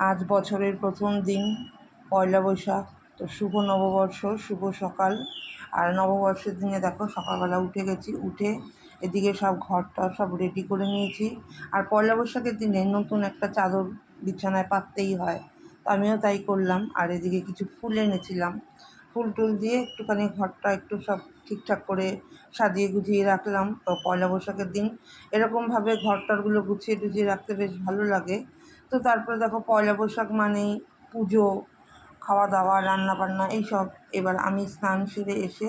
আজ বছরের প্রথম দিন, পয়লা বৈশাখ। তো শুভ নববর্ষ, শুভ সকাল। আর নববর্ষের দিনে দেখো, সকালবেলা উঠে গেছি, উঠে এদিকে সব ঘরটা সব রেডি করে নিয়েছি। আর পয়লা বৈশাখের দিনে নতুন একটা চাদর বিছানায় পাততেই হয়। তো আমিও তাই করলাম। আর এদিকে কিছু ফুল এনেছিলাম। ফুল টুল দিয়ে একটুখানি ঘরটা একটু সব ঠিকঠাক করে সাজিয়ে গুছিয়ে রাখলাম। তো পয়লা বৈশাখের দিন এরকমভাবে ঘরটারগুলো গুছিয়ে টুছিয়ে রাখতে বেশ ভালো লাগে। তো তারপরে দেখো পয়লা বৈশাখ মানেই পুজো খাওয়া দাওয়া রান্না বান্না এইসব। এবার আমি স্নান সেরে এসে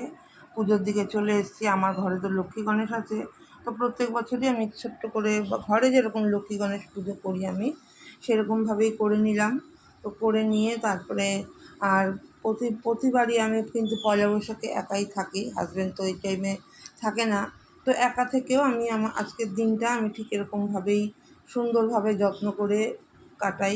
পুজোর দিকে চলে এসেছি। আমার ঘরে তো লক্ষ্মী গণেশ আছে। তো প্রত্যেক বছরই আমি ছোট্ট করে ঘরে যেরকম লক্ষ্মী গণেশ পুজো করি আমি, সেরকমভাবেই করে নিলাম। তো করে নিয়ে তারপরে আর প্রতি, প্রতিবারই আমি কিন্তু পয়লা বৈশাখে একাই থাকি। হাজব্যান্ড তো এই টাইমে থাকে না। তো একা থেকেও আমি আমার আজকের দিনটা আমি ঠিক এরকমভাবেই সুন্দরভাবে যত্ন করে কাটাই।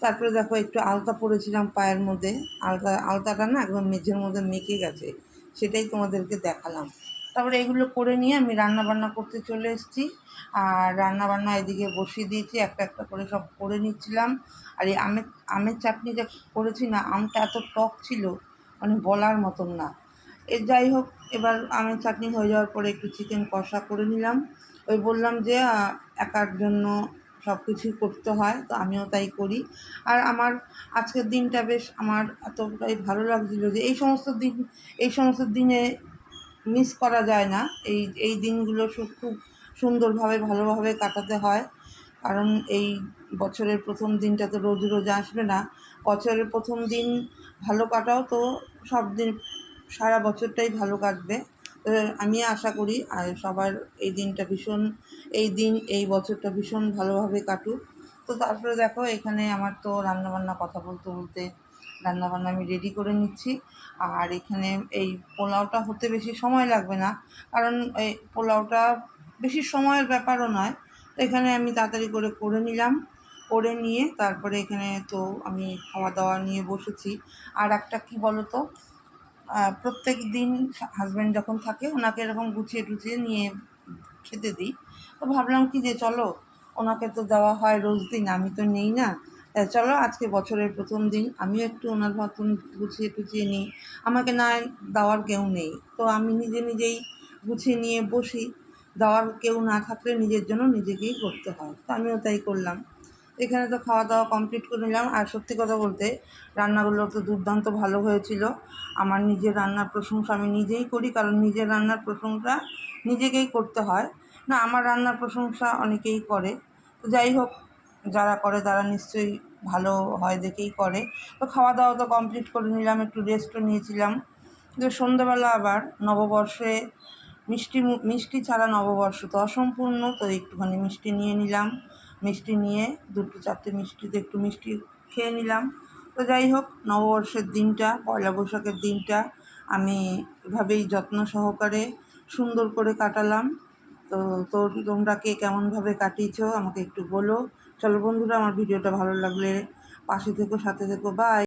তারপরে দেখো একটু আলতা পরেছিলাম পায়ের মধ্যে। আলতা, আলতাটা না একদম মেঝের মধ্যে মেকে গেছে। সেটাই তোমাদেরকে দেখালাম। তারপরে এগুলো করে নিয়ে আমি রান্না বান্না করতে চলে এসেছি। আর রান্না বান্না এদিকে বসিয়ে দিয়েছি। একটা একটা করে সব করে নিচ্ছিলাম। আর এই আমের আমের চাটনি যে করেছি না, আমটা এত টক ছিল মানে বলার মতন না। এ যাই হোক, এবার আমের চাটনি হয়ে যাওয়ার পরে একটু চিকেন কষা করে নিলাম। ওই বললাম যে একার জন্য সব কিছুই করতে হয়, তো আমিও তাই করি। আর আমার আজকের দিনটা বেশ আমার এতটাই ভালো লাগছিল যে এই সমস্ত দিন, এই সমস্ত দিনে মিস করা যায় না। এই এই দিনগুলো খুব সুন্দরভাবে, ভালোভাবে কাটাতে হয়। কারণ এই বছরের প্রথম দিনটা তো রোজ রোজ আসবে না। বছরের প্রথম দিন ভালো কাটাও তো সব দিন, সারা বছরটাই ভালো কাটবে। আমি আশা করি, আর সবার এই দিনটা ভীষণ, এই দিন, এই বছরটা ভীষণ ভালোভাবে কাটুক। তো তারপরে দেখো, এখানে আমার তো রান্নাবান্না কথা বলতে বলতে রান্নাবান্না আমি রেডি করে নিচ্ছি। আর এখানে এই পোলাওটা হতে বেশি সময় লাগবে না, কারণ এই পোলাওটা বেশি সময়ের ব্যাপারও নয়। এখানে আমি তাড়াতাড়ি করে করে নিলাম, করে নিয়ে তারপরে এখানে তো আমি খাওয়া দাওয়া নিয়ে বসেছি। আর একটা কী বলো তো প্রত্যেক দিন হাজব্যান্ড যখন থাকে, ওনাকে এরকম গুছিয়ে টুছিয়ে নিয়ে খেতে দিই। তো ভাবলাম কি যে চলো, ওনাকে তো দেওয়া হয় রোজ দিন, আমি তো নেই না। চলো, আজকে বছরের প্রথম দিন, আমিও একটু ওনার মতন গুছিয়ে টুছিয়ে নিই। আমাকে না দেওয়ার কেউ নেই। তো আমি নিজে নিজেই গুছিয়ে নিয়ে বসি। দেওয়ার কেউ না থাকলে নিজের জন্য নিজেকেই করতে হয়। তো আমিও তাই করলাম। এখানে তো খাওয়া দাওয়া কমপ্লিট করে নিলাম। আর সত্যি কথা বলতে, রান্নাগুলো তো দুর্দান্ত ভালো হয়েছিল। আমার নিজের রান্নার প্রশংসা আমি নিজেই করি, কারণ নিজের রান্নার প্রশংসা নিজেকেই করতে হয়। না, আমার রান্নার প্রশংসা অনেকেই করে। তো যাই হোক, যারা করে তারা নিশ্চয়ই ভালো হয় দেখেই করে। তো খাওয়া দাওয়া তো কমপ্লিট করে নিলাম, একটু রেস্টও নিয়েছিলাম। কিন্তু সন্ধ্যেবেলা আবার নববর্ষে মিষ্টি মিষ্টি ছাড়া নববর্ষ তো অসম্পূর্ণ, তো একটুখানি মিষ্টি নিয়ে নিলাম। মিষ্টি নিয়ে, দুটো চারটে মিষ্টিতে একটু মিষ্টি খেয়ে নিলাম। তো যাই হোক, নববর্ষের দিনটা, পয়লা বৈশাখের দিনটা আমি এভাবেই যত্ন সহকারে সুন্দর করে কাটালাম। তো তোর তোমরা কে কেমনভাবে কাটিয়েছ আমাকে একটু বলো। চলো বন্ধুরা, আমার ভিডিওটা ভালো লাগলে পাশে থেকো, সাথে থেকো বাই